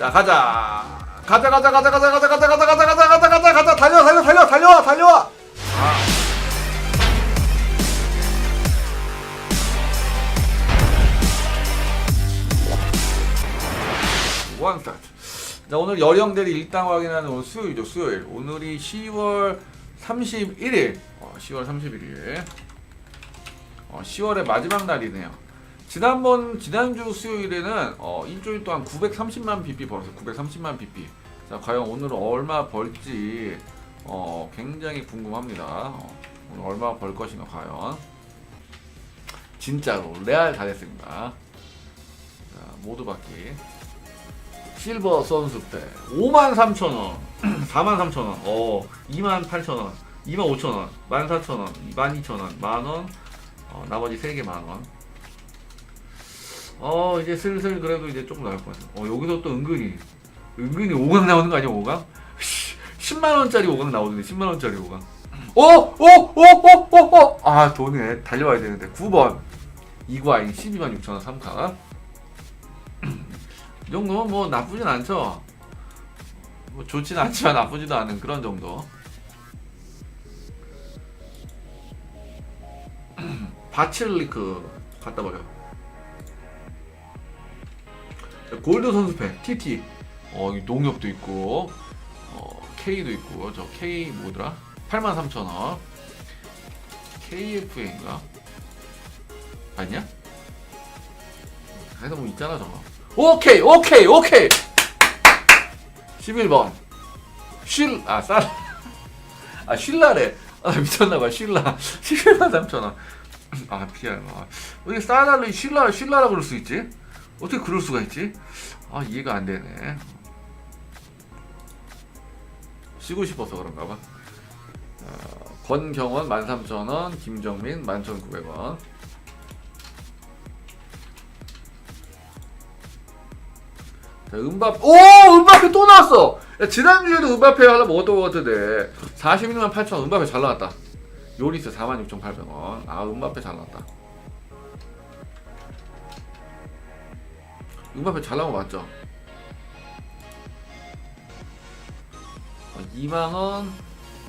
자 가자 가자 가자 가자 가자 가자 가자 가자 가자 가자 가자 가자 가자 달려 달려 달려 달려와 달려와 원스타트 자 오늘 여령대리 일당 확인하는 오늘 수요일이죠 수요일 오늘이 10월 31일 어, 10월 31일 어, 10월의 마지막 날이네요 지난번 지난주 수요일에는 어, 일주일 동안 930만 BP 벌었어요. 930만 BP 자 과연 오늘은 얼마 벌지? 어, 굉장히 궁금합니다. 어, 오늘 얼마 벌 것인가 과연? 진짜로 레알 잘했습니다. 자 모두 받기 실버 선수패. 53,000원. 43,000원. 어 28,000원. 25,000원. 14,000원. 12,000원. 만원. 어, 나머지 3개 만원 어 이제 슬슬 그래도 이제 조금 나올 것 같아 어 여기서 또 은근히 은근히 5강 나오는 거 아니야 5강? 10만 원짜리 5강 나오던데 10만 원짜리 5강 어? 어? 어? 어? 돈에 달려와야 되는데 9번 이과인 12만 6천 원 3카 이 정도면 뭐 나쁘진 않죠. 뭐 좋진 않지만 나쁘지도 않은 그런 정도. 바칠리크 갖다 버려. 골드 선수패 TT. 어, 이 농협도 있고, 어, K도 있고, 저 K 뭐더라? 83,000원. KFA인가? 아니야? 해서 뭐 있잖아 저거. 오케이 오케이 오케이 11번 쉴아 쌀. 아 쉴라래 아 미쳤나봐 쉴라 11만 3천원 아 피할 아, 왜 싸달리 쉴라 쉴라라 그럴 수 있지 어떻게 그럴 수가 있지 아 이해가 안 되네 쉬고 싶어서 그런가 봐 어, 권경원 13,000원 김정민 11,900원 자, 음바페, 오! 음바페 또 나왔어! 야, 지난주에도 음바페 하나 먹었던 것 같은데. 46만 8천원, 음바페 잘 나왔다. 요리스 46,800원. 아, 음바페 잘 나왔다. 음바페 잘 나온 거 맞죠? 어, 2만원,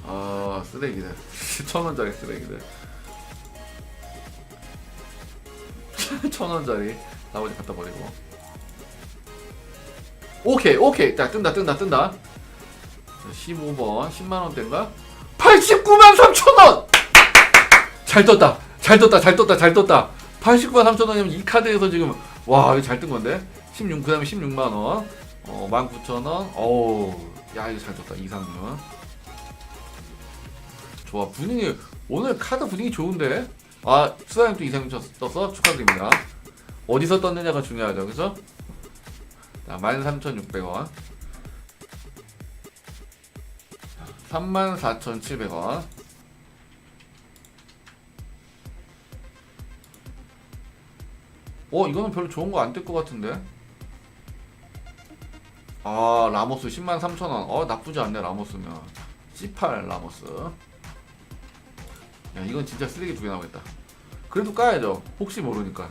어, 쓰레기들. 1,000원짜리 쓰레기들. 1,000원짜리. 나머지 갖다 버리고. 오케이 오케이 자 뜬다 뜬다 뜬다 15번 10만원대인가 89만 3천원 잘 떴다 잘 떴다 잘 떴다 잘 떴다 89만 3천원이면 이 카드에서 지금 와 이거 잘 뜬 건데? 16 그다음에 16만 원. 어 19,000원. 어우 야 이거 잘 떴다 이상윤. 좋아 분위기 오늘 카드 분위기 좋은데? 아 수다님 또 이상윤 떴어? 축하드립니다. 어디서 떴느냐가 중요하죠 그죠? 자, 13,600원. 34,700원. 어, 이거는 별로 좋은 거안뜰것 같은데? 아, 라모스 10만 3천원. 어, 나쁘지 않네, 라모스면. C8 라모스. 야, 이건 진짜 쓰레기 두 개 나오겠다. 그래도 까야죠. 혹시 모르니까.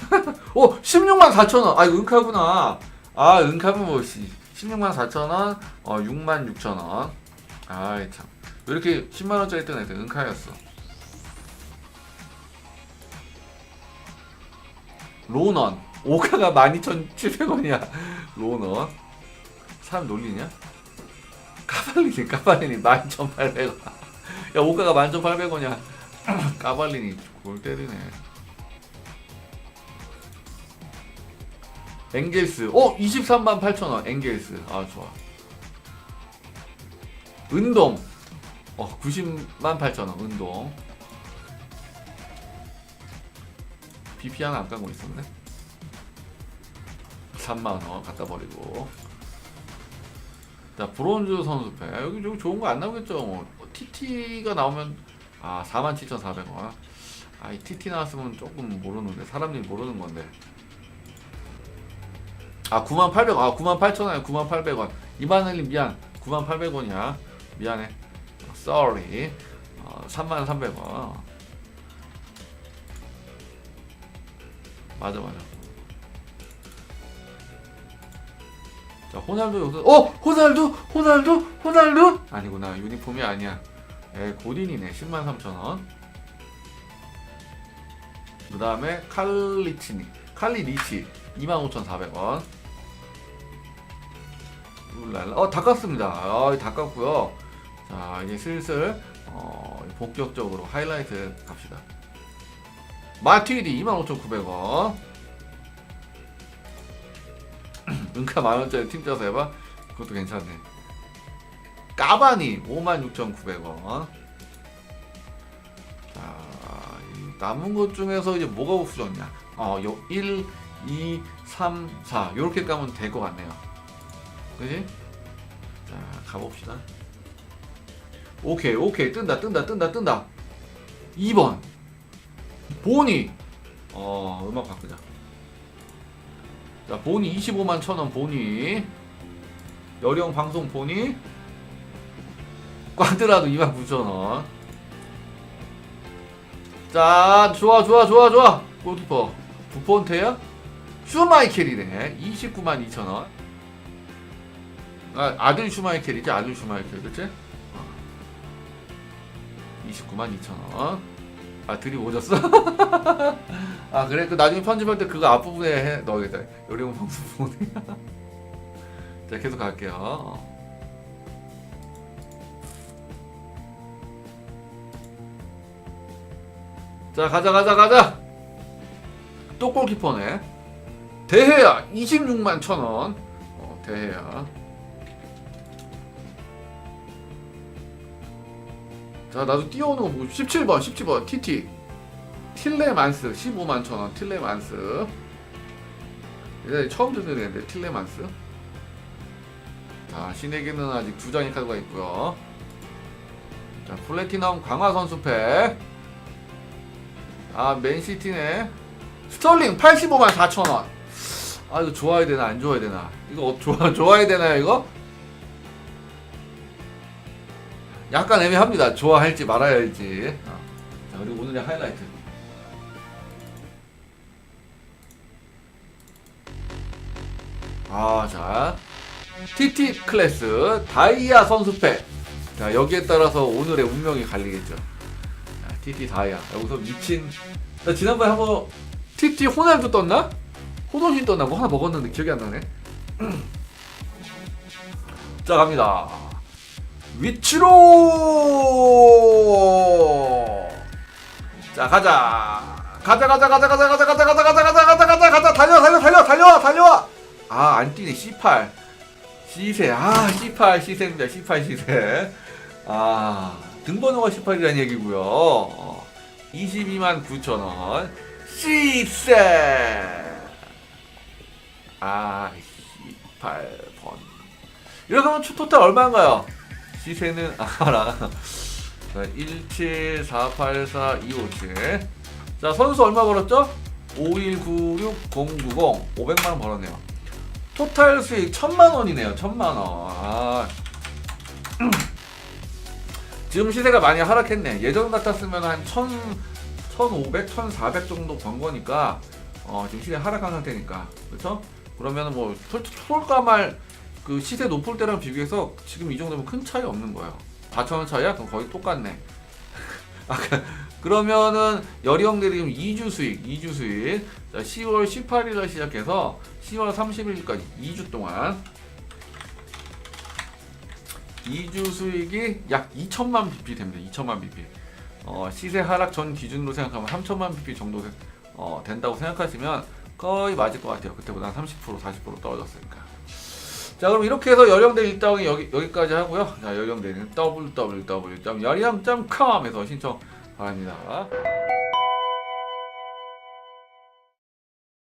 어, 16만 4천원. 아, 이거 은카구나. 아, 은카는 뭐, 씨. 16만 4천원, 어, 6만 6천원. 아이, 참. 왜 이렇게 10만원짜리 뜨는 애들 은카였어. 로넌. 오카가 12,700원이야. 로넌. 사람 놀리냐? 까발리니, 까발리니 12,800원. 야, 오카가 11,800원이야. 까발리니, 골 때리네. 엥겔스 어 23만 8천원 엥겔스 아 좋아 은동 어 90만 8천원 은동 BP 하나 안 까고 있었네. 3만원 갖다 버리고. 자 브론즈 선수패. 여기 좀 좋은 거 안 나오겠죠 뭐. TT가 나오면 아 47,400원. 아이 TT 나왔으면 조금 모르는데 사람들이 모르는 건데. 아 9800원 아 98,000원 9800원. 이만일님 미안. 9800원이야. 미안해. sorry. 어, 3300원 맞아 맞아 자, 호날두 여기서 어, 호날두, 호날두, 호날두 아니구나 유니폼이 아니야. 에 고딘이네 10만 3천 원. 그 다음에 칼리치니, 칼리리치 25,400원. 울랄라. 어, 닦았습니다. 아, 닦았고요. 자, 이제 슬슬 어, 본격적으로 하이라이트 갑시다. 마티디 25,900원. 은카 만원짜리 팀 짜서 해봐. 그것도 괜찮네. 까바니 56,900원. 자, 이 남은 것 중에서 이제 뭐가 없어졌냐? 어, 요 1, 2, 3, 4 요렇게 까면 될 것 같네요. 그지? 자, 가봅시다. 오케이, 오케이. 뜬다, 뜬다, 뜬다, 뜬다. 2번. 보니. 어, 음악 바꾸자. 자, 보니 25만 천원 보니. 여령 방송 보니. 꽈드라도 2만 9천원. 자, 좋아, 좋아, 좋아, 좋아. 골키퍼. 부폰테야? 슈마이켈이네. 29만 2천원. 아, 아들 슈마이켈이지, 아들 슈마이켈, 그치? 29만 2천원. 아, 들이 오졌어? 아, 그래? 그 나중에 편집할 때 그거 앞부분에 해, 넣어야겠다. 요령 방송 보니. 자, 계속 갈게요. 어. 자, 가자, 가자, 가자! 또 골키퍼네. 대해야 26만 천 원. 어, 대해야. 자, 나도 뛰어오는 거 보고 17번, 17번 TT. 틸레만스 15만 천 원. 틸레만스. 이제 처음 듣는 애인데 틸레만스. 자, 신에게는 아직 두 장의 카드가 있고요. 자, 플래티넘 강화 선수팩. 아, 맨시티네. 스털링 85만 4천 원. 아, 이거 좋아야 되나 안 좋아야 되나? 이거 어, 좋아 좋아야 되나요, 이거? 약간 애매합니다. 좋아할지 말아야 할지. 어. 자, 그리고 오늘의 하이라이트. 아, 자. TT 클래스 다이아 선수팩. 자, 여기에 따라서 오늘의 운명이 갈리겠죠. 자, TT 다이아. 여기서 미친. 나 지난번에 한번 TT 호날두 떴나? 호돈신 떴나? 뭐 하나 먹었는데 기억이 안 나네. 자, 갑니다. 위치로! 자, 가자. 가자, 가자, 가자, 가자, 가자, 가자, 가자, 가자, 가자, 가자, 가자, 가자, 달려, 달려, 달려, 달려와, 달려와. 아, 안 뛰네. C8. 시세. 아, C8 시세입니다. C8 시세. 아, 등번호가 18이라는 얘기고요. 어, 22만 9천 원. 시세. 아, 18번. 이렇게 하면 초 토탈 얼마인가요? 시세는 알아. 자, 17, 4, 8, 4, 2, 5, 7. 자, 선수 얼마 벌었죠? 5196 090 500만 원 벌었네요. 토탈 수익 1000만 원이네요. 1000만 원. 아. 지금 시세가 많이 하락했네. 예전 같았으면 한 1000, 1500, 1400 정도 번 거니까 어, 지금 시세 하락한 상태니까. 그렇죠? 그러면 뭐 솔까말 그 시세 높을 때랑 비교해서 지금 이 정도면 큰 차이 없는 거예요. 4천원 차이야? 그럼 거의 똑같네. 아, 그- 그러면은 여리형들이 지금 2주 수익, 2주 수익. 자, 10월 18일날 시작해서 10월 30일까지 2주 동안 2주 수익이 약 2천만 bp 됩니다. 2천만 bp. 어, 시세 하락 전 기준으로 생각하면 3천만 bp 정도 되- 어, 된다고 생각하시면 거의 맞을 것 같아요. 그때보다 한30% 40% 떨어졌으니까. 자 그럼 이렇게 해서 여령대 일당이 여기 여기까지 하고요. 자 여령대는 www.여령.com에서 신청 바랍니다.